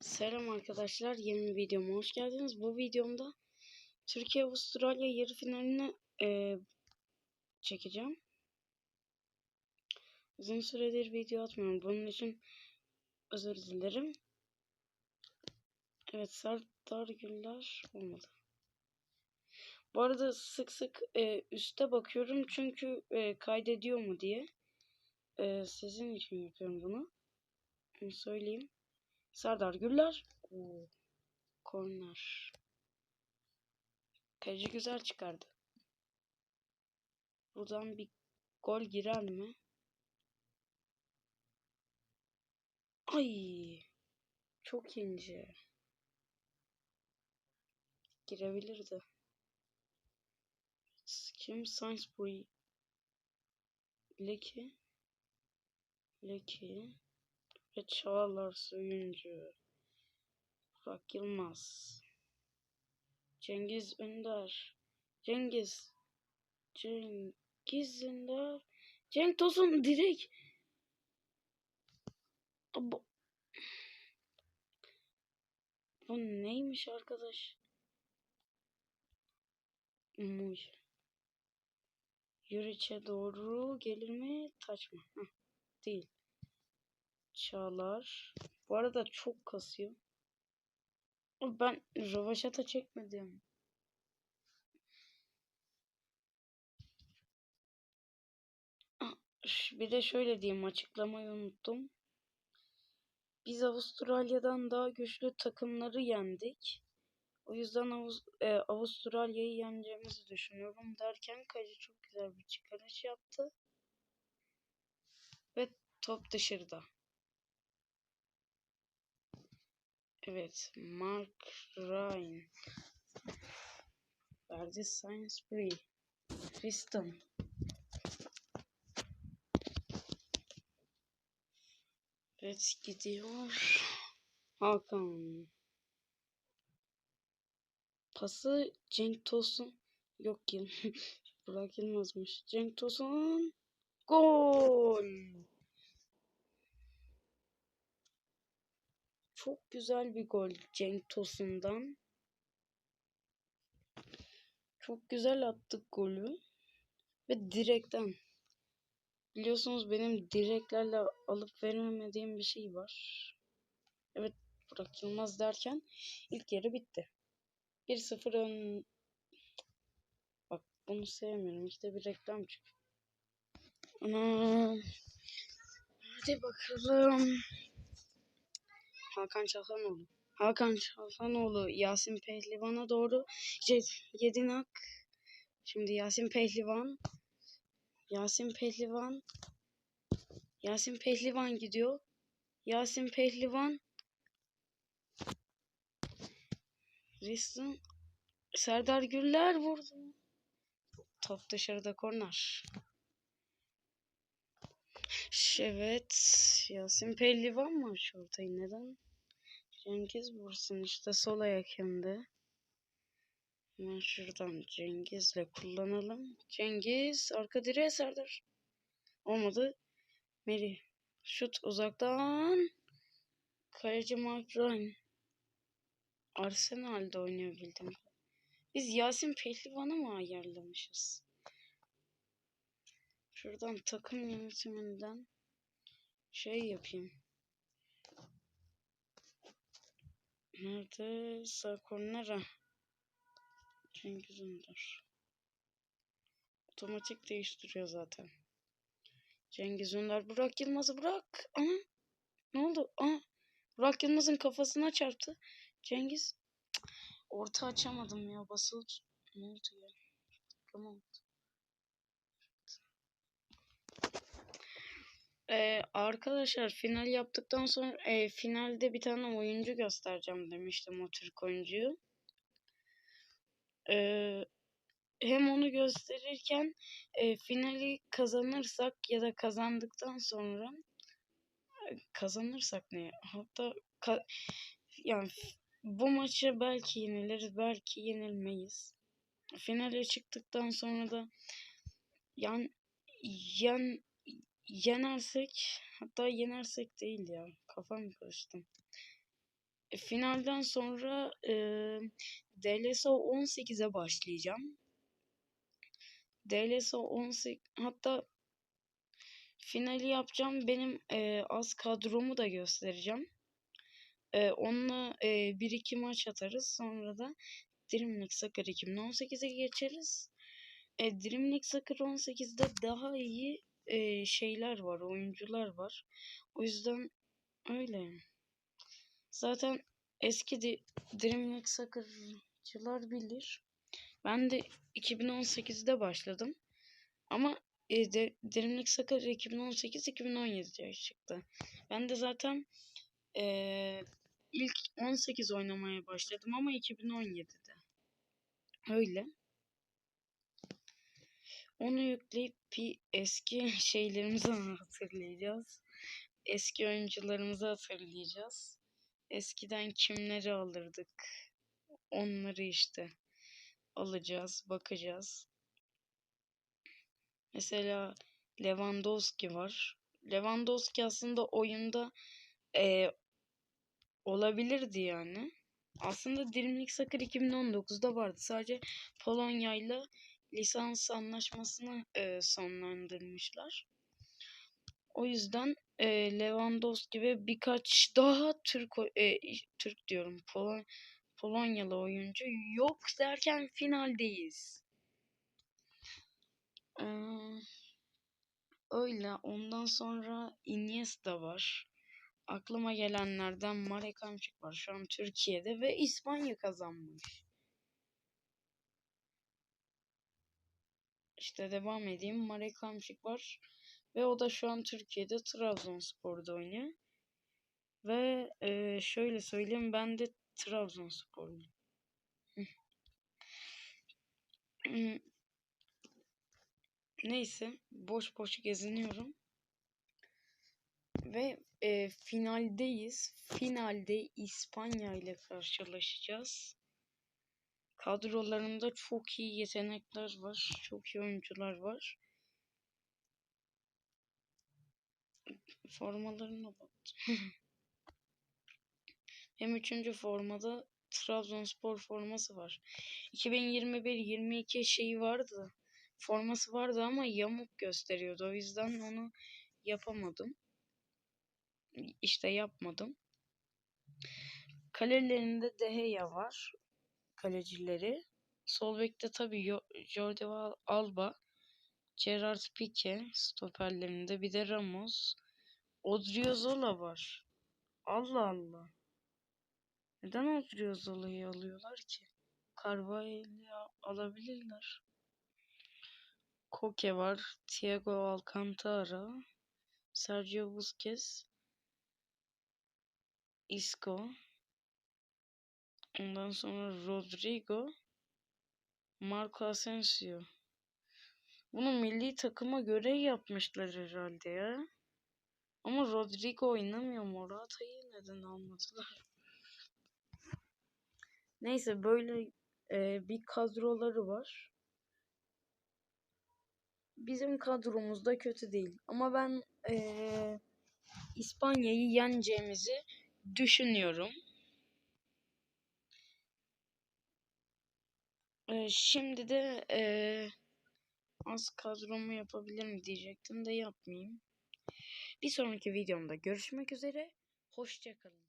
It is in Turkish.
Selam arkadaşlar, yeni bir videoma hoş geldiniz. Bu videomda Türkiye-Avustralya yarı finalini eee, çekeceğim. Uzun süredir video atmıyorum. Bunun için özür dilerim. Evet, Serdar Güller olmadı. Bu arada sık sık eee, üste bakıyorum çünkü eee, kaydediyor mu diye. Eee, sizin için yapıyorum bunu. Onu söyleyeyim. Serdar Güller. Oo, korner. Kaleci güzel çıkardı. Buradan bir gol girer mi? Ay, çok ince. Girebilirdi. Kim? Sainsbury. Leki. Leki. Ve Çağlar Söyüncü. Burak Yılmaz. Cengiz Ünder. Cengiz. Cengiz Ünder. Cenk Tosun direkt. Bu, bu neymiş arkadaş? Muy. Yürüçe doğru gelir mi? Taç mı? Heh, değil. Çağlar. Bu arada çok kasıyor. Ben rövaşata çekmedim. Ah, Bir de şöyle diyeyim açıklamayı unuttum. Biz Avustralya'dan daha güçlü takımları yendik. O yüzden Avuz- e, Avustralya'yı yeneceğimizi düşünüyorum derken Kayı çok güzel bir çıkarış yaptı. Ve top dışarıda. Evet, Mark Ryan. Verdi Sainsbury. Riston. Evet gidiyor. Hakan. Pası Cenk Tosun. Yok Yıl. Burak Yılmaz'mış. Cenk Tosun. Gol. Çok güzel bir gol Cenk Tosun'dan. Çok güzel attık golü. Ve direkten. Biliyorsunuz benim direklerle alıp veremediğim bir şey var. Evet Burak Yılmaz derken ilk yarı bitti. 1-0 ön... Bak bunu sevmiyorum. İşte bir reklam çık. Ana. Hadi bakalım. Hakan Çalhanoğlu. Hakan Çalhanoğlu Yasin Pehlivan'a doğru Yedinak. Şimdi Yasin Pehlivan. Yasin Pehlivan. Yasin Pehlivan gidiyor. Yasin Pehlivan. Riston. Serdar Güller vurdu. Top dışarıda korner. Evet. Yasin Pehlivan mı şu neden? Cengiz vursun işte sol ayak hem de. Hemen şuradan Cengiz'le kullanalım. Cengiz arka direğe Serdar. Olmadı. Meri. Şut uzaktan. Kaleci Mark Ryan. Arsenal'de oynuyor bildim. Biz Yasin Pehlivan'ı mı ayarlamışız? Şuradan takım yönetiminden şey yapayım. Nerede? Sağ kornera. Cengiz Ünder. Otomatik değiştiriyor zaten. Cengiz Ünder. Burak Yılmaz'ı bırak. Aha. Ne oldu? Aha. Burak Yılmaz'ın kafasına çarptı. Cengiz. Orta açamadım ya. Basılı. Ne oldu ya? Tamam. Ee, arkadaşlar final yaptıktan sonra e, finalde bir tane oyuncu göstereceğim demiştim o Türk oyuncuyu. Ee, hem onu gösterirken e, finali kazanırsak ya da kazandıktan sonra kazanırsak ne? Hatta ka- yani bu maçı belki yeniliriz, belki yenilmeyiz. Finale çıktıktan sonra da yan yan yenersek hatta yenersek değil ya kafam karıştı. e, finalden sonra e, DLSO 18'e başlayacağım. DLSO 18 hatta finali yapacağım. Benim e, az kadromu da göstereceğim. E, onunla e, bir iki maç atarız. Sonra da Dream League Soccer 2018'e geçeriz. E, Dream League Soccer 18'de daha iyi e, şeyler var, oyuncular var. O yüzden öyle. Zaten eski de Dream League Soccer'cılar bilir. Ben de 2018'de başladım. Ama e, de, Dream League Soccer 2018-2017'de çıktı. Ben de zaten e, ilk 18 oynamaya başladım ama 2017'de. Öyle. Onu yükleyip bir eski şeylerimizi hatırlayacağız. Eski oyuncularımızı hatırlayacağız. Eskiden kimleri alırdık? Onları işte alacağız, bakacağız. Mesela Lewandowski var. Lewandowski aslında oyunda e, olabilirdi yani. Aslında Dream League Soccer 2019'da vardı. Sadece Polonya ile lisans anlaşmasını e, sonlandırmışlar. O yüzden e, Lewandowski ve birkaç daha Türk e, Türk diyorum Polon Polonyalı oyuncu yok derken finaldeyiz. Ee, öyle. Ondan sonra Iniesta var. Aklıma gelenlerden Marek Hamšík var. Şu an Türkiye'de ve İspanya kazanmış. İşte devam edeyim. Marek Hamšík var. Ve o da şu an Türkiye'de Trabzonspor'da oynuyor. Ve e, şöyle söyleyeyim ben de Trabzonsporluyum. Neyse boş boş geziniyorum. Ve e, finaldeyiz. Finalde İspanya ile karşılaşacağız. Kadrolarında çok iyi yetenekler var. Çok iyi oyuncular var. Formalarına baktım. Hem üçüncü formada Trabzonspor forması var. 2021-22 şeyi vardı. Forması vardı ama yamuk gösteriyordu. O yüzden onu yapamadım. İşte yapmadım. Kalelerinde Deheya var. Kalecileri. Sol bekte tabii Jordi Alba, Gerard Pique stoperlerinde bir de Ramos. Odriozola var. Allah Allah. Neden Odriozola'yı alıyorlar ki? Carvalho'yu alabilirler. Koke var. Thiago Alcantara. Sergio Busquets. Isco. Ondan sonra Rodrigo. Marco Asensio. Bunu milli takıma göre yapmışlar herhalde ya. Ama Rodrigo oynamıyor. Morata'yı neden almadılar? Neyse böyle e, bir kadroları var. Bizim kadromuz da kötü değil. Ama ben e, İspanya'yı yeneceğimizi düşünüyorum. E, şimdi de e, az kadromu yapabilirim diyecektim de yapmayayım. Bir sonraki videomda görüşmek üzere. Hoşçakalın.